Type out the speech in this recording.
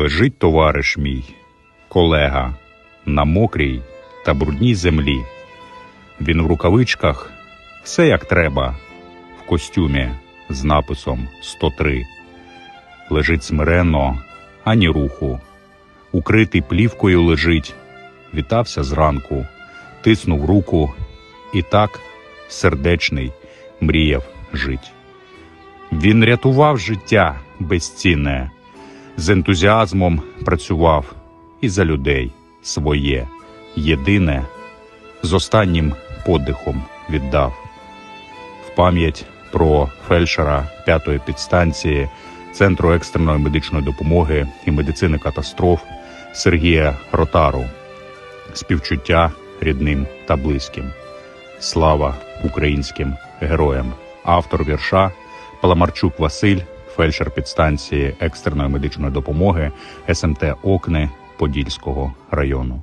Лежить товариш мій, колега, на мокрій та брудній землі. Він в рукавичках, все як треба, в костюмі з написом 103. Лежить смиренно, ані руху. Укритий плівкою лежить, вітався зранку, тиснув руку і так, сердечний, мріяв жить. Він рятував життя безцінне, з ентузіазмом працював і за людей своє, єдине, з останнім подихом віддав. В пам'ять про фельдшера п'ятої підстанції Центру екстреної медичної допомоги і медицини катастроф Сергія Ротару. Співчуття рідним та близьким. Слава українським героям. Автор вірша Паламарчук Василь, фельдшер підстанції екстреної медичної допомоги СМТ Окни Подільського району.